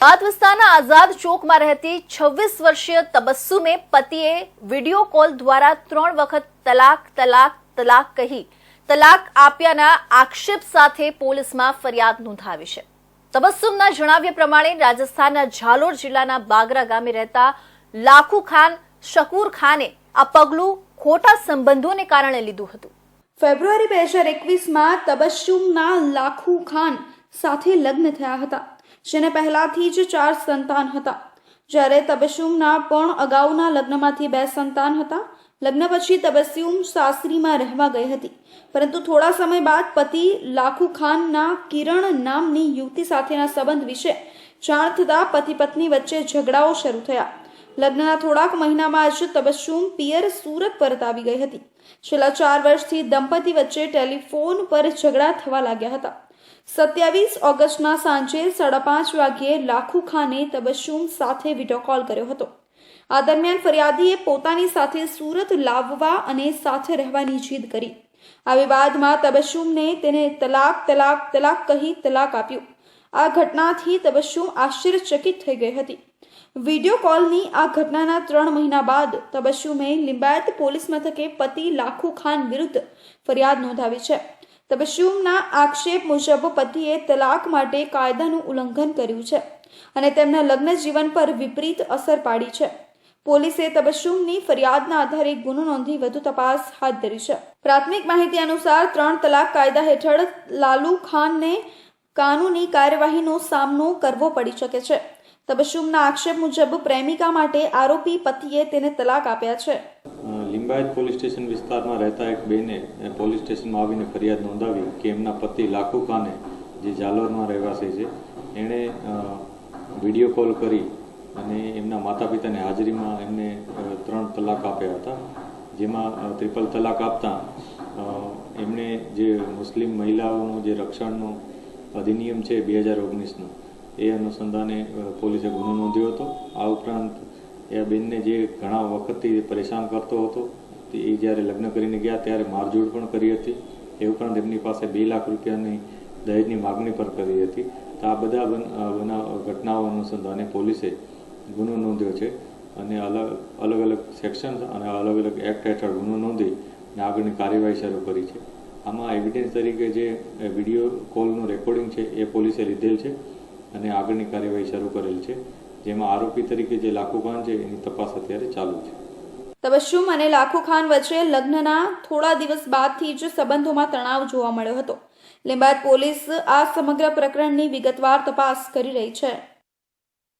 વિસ્તારના આઝાદ ચોકમાં રહેતી છવ્વીસ વર્ષીય તબસ્સુમે પતિએ વીડિયો કોલ દ્વારા ત્રણ વખત તલાક તલાક તલાક કહી તલાક આપ્યાના આક્ષેપ સાથે પોલીસમાં ફરિયાદ નોંધાવી છે. તબસ્સુમના જણાવ્યા પ્રમાણે રાજસ્થાનના ઝાલોર જિલ્લાના બાગરા ગામે રહેતા લાખુ ખાન શકુર ખાને આ પગલું ખોટા સંબંધોને કારણે લીધું હતું. ફેબ્રુઆરી બે હજાર એકવીસમાં તબસ્સુમના લાખુ ખાન સાથે લગ્ન થયા હતા. જેને પહેલાથી જ ચાર સંતાન હતા. જ્યારે તબસ્યુમના પણ અગાઉના લગ્નમાંથી બે સંતાન હતા, લગ્ન પછી તબસ્યુમ સાસરીમાં રહેવા ગઈ હતી. પરંતુ થોડા સમય બાદ પતિ લાખુ ખાનના કિરણ નામની યુવતી સાથેના સંબંધ વિશે જાણ થતાં પતિ પત્ની વચ્ચે ઝઘડાઓ શરૂ થયા. લગ્નના થોડાક મહિનામાં જ તબસ્સુમ પિયર સુરત પરત આવી ગઈ હતી. છેલ્લા ચાર વર્ષથી દંપતી વચ્ચે ટેલિફોન પર ઝઘડા થવા લાગ્યા હતા. સત્યાવીસ ઓગસ્ટના સાંજે સાડા પાંચ વાગ્યે લાખુ ખાને તબસ્સુમ સાથે વીડિયો કોલ કર્યો હતો. આ દરમિયાન ફરિયાદીએ પોતાની સાથે સુરત લાવવા અને સાથે રહેવાની જીદ કરી. આ વિવાદમાં તબસ્સુમને તેને તલાક તલાક તલાક કહી તલાક આપ્યું. આ ઘટનાથી તબસ્સુમ આશ્ચર્યચકિત થઈ ગઈ હતી. વીડિયો કોલની આ ઘટનાના ત્રણ મહિના બાદ તબસ્સુમે લિંબાયત પોલીસ મથકે પતિ લાખુ ખાન વિરુદ્ધ ફરિયાદ નોંધાવી છે. તબસ્સુમના આક્ષેપ મુજબ પતિએ તલાક માટે કાયદાનું ઉલ્લંઘન કર્યું છે અને તેમના લગ્ન જીવન પર વિપરીત અસર પાડી છે. પોલીસે તબસ્સુમની ફરિયાદના આધારે ગુનો નોંધી વધુ તપાસ હાથ ધરી છે. પ્રાથમિક માહિતી અનુસાર ત્રણ તલાક કાયદા હેઠળ લાલુ ખાનને કાનૂની કાર્યવાહીનો સામનો કરવો પડી શકે છે. તબસ્સુમના આક્ષેપ મુજબ પ્રેમિકા માટે આરોપી પતિએ તેને તલાક આપ્યા છે. લિંબાયત પોલીસ સ્ટેશન વિસ્તારમાં રહેતા એક બેને પોલીસ સ્ટેશનમાં આવીને ફરિયાદ નોંધાવી કે એમના પતિ લાખુ ખાને, જે જાલોરમાં રહેવાસી છે, એણે વીડિયો કોલ કરી અને એમના માતા પિતાની હાજરીમાં એમને ત્રણ તલાક આપ્યા હતા, જેમાં ત્રિપલ તલાક આપતા એમણે જે મુસ્લિમ મહિલાઓનું જે રક્ષણનો અધિનિયમ છે બે હજાર ઓગણીસનો, એ અનુસંધાને પોલીસે ગુનો નોંધ્યો હતો. આ ઉપરાંત એ બેનને જે ઘણા વખતથી પરેશાન કરતો હતો, તે એ જ્યારે લગ્ન કરીને ગયા ત્યારે મારઝૂડ પણ કરી હતી. એ ઉપરાંત એમની પાસે બે લાખ રૂપિયાની દહેજની માગણી પણ કરી હતી. તો આ બધા બનાવ ઘટનાઓ અનુસંધાને પોલીસે ગુનો નોંધ્યો છે અને અલગ અલગ અલગ સેક્શન અને અલગ અલગ એક્ટ હેઠળ ગુનો નોંધી અને આગળની કાર્યવાહી શરૂ કરી છે. આમાં એવિડન્સ તરીકે જે વીડિયો કોલનું રેકોર્ડિંગ છે એ પોલીસે લીધેલ છે અને આગળની કાર્યવાહી શરૂ કરેલ છે. જેમાં આરોપી તરીકે જે લાખુ ખાન છે, એની તપાસ અત્યારે ચાલુ છે. તબસ્સુમ અને લાખુ ખાન વચ્ચે લગ્નના થોડા દિવસ બાદથી જ સંબંધોમાં તણાવ જોવા મળ્યો હતો. લિંબાયત પોલીસ આ સમગ્ર પ્રકરણની વિગતવાર તપાસ કરી રહી છે.